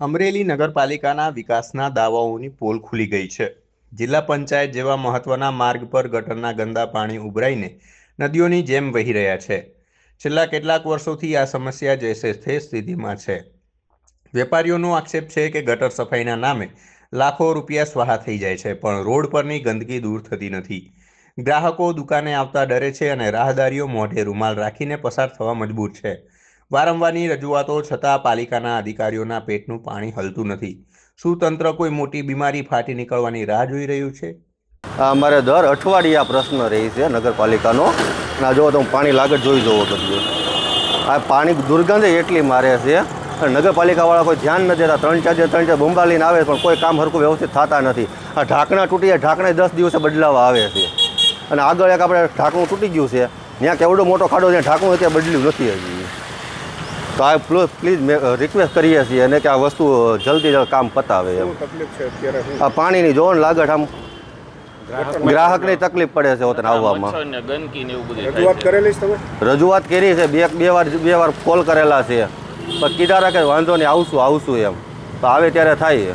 અમરેલી નગરપાલિકાના વિકાસના દાવાઓની પોલ ખુલી ગઈ છે. જિલ્લા પંચાયત જેવા મહત્વના માર્ગ પર ગટરના ગંદા પાણી ઉભરાઈને નદીઓની જેમ વહી રહ્યા છે. છેલ્લા કેટલાક વર્ષોથી આ સમસ્યા જૈસે તે સ્થિતિમાં છે. વેપારીઓનો આક્ષેપ છે કે ગટર સફાઈના નામે લાખો રૂપિયા સ્વાહા થઈ જાય છે, પણ રોડ પરની ગંદકી દૂર થતી નથી. ગ્રાહકો દુકાને આવતા ડરે છે અને રાહદારીઓ મોઢે રૂમાલ રાખીને પસાર થવા મજબૂર છે. વારંવારની રજૂઆતો છતાં પાલિકાના અધિકારીઓના પેટનું પાણી હલતું નથી. શું તંત્ર કોઈ મોટી બીમારી ફાટી નીકળવાની રાહ જોઈ રહ્યું છે? અમારે દર અઠવાડિયે પ્રશ્ન રહી છે નગરપાલિકાનો. ના આ જો તમે પાણી લાગત જોઈ જવો બધું આ પાણી દુર્ગંધ એટલી મારે છે. નગરપાલિકાવાળા કોઈ ધ્યાન નથી દેતા. ત્રણ ચાર ત્રણ ચાર બોમ્બા લઈને આવે પણ કોઈ કામ હરખું વ્યવસ્થિત થતા નથી. આ ઢાંકણા તૂટી ઢાંકણા દસ દિવસે બદલાવા આવે છે. અને આગળ એક આપણે ઢાંકણું તૂટી ગયું છે. ત્યાં કેવડો મોટો ખાડો ત્યાં ઢાંકણું ત્યાં બદલ્યું નથી હજી. તો આ પ્લીઝ રિક્વેસ્ટ કરીએ છીએ અને કે આ વસ્તુ જલ્દી જલ્દી કામ પતાવે એમ. શું તકલીફ છે અત્યારે શું? આ પાણીની જોવો ને લાગટ આમ. ગ્રાહકને તકલીફ પડે છે હોતને આવવામાં. રજૂઆત કરી છે બે બે વાર બે વાર કોલ કરેલા છે. પણ કીધા રાખે વાંધો નહીં આવશું આવશું એમ. તો આવે ત્યારે થાય